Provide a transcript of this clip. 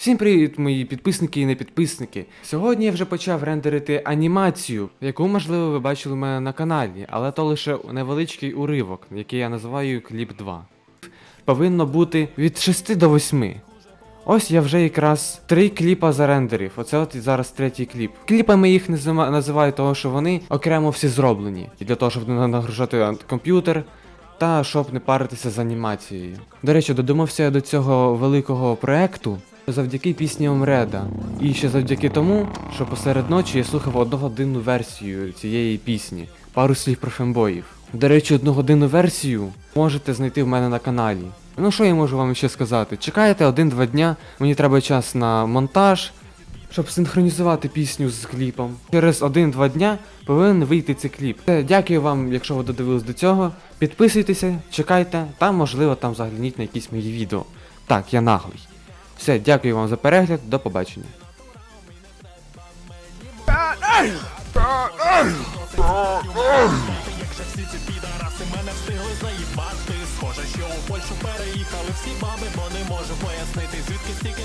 Всім привіт, мої підписники і непідписники. Сьогодні я вже почав рендерити анімацію, яку, можливо, ви бачили у мене на каналі, але то лише невеличкий уривок, який я називаю кліп 2. Повинно бути від 6 до 8. Ось я вже якраз три кліпа зарендерив. Оце от зараз третій кліп. Кліпами їх назима- називаю того, що вони окремо всі зроблені. І для того, щоб не нагружати комп'ютер, та щоб не паритися з анімацією. До речі, додумався я до цього великого проекту завдяки пісні Омреда. І ще завдяки тому, що посеред ночі я слухав одногодинну версію цієї пісні, пару слів про фембоїв. До речі, одногодинну версію можете знайти в мене на каналі. Ну що я можу вам ще сказати? Чекайте один-два дня, мені треба час на монтаж, щоб синхронізувати пісню з кліпом. Через один-два дня повинен вийти цей кліп. Е, Дякую вам, якщо ви додивились до цього. Підписуйтеся, чекайте, та можливо там загляніть на якісь мої відео. Так, я наглий. Все, дякую вам за перегляд, до побачення. Якщо всі ці підараси мене встигли заїбати Схоже, що у Польщу переїхали всі баби, бо не можу пояснити, звідки стільки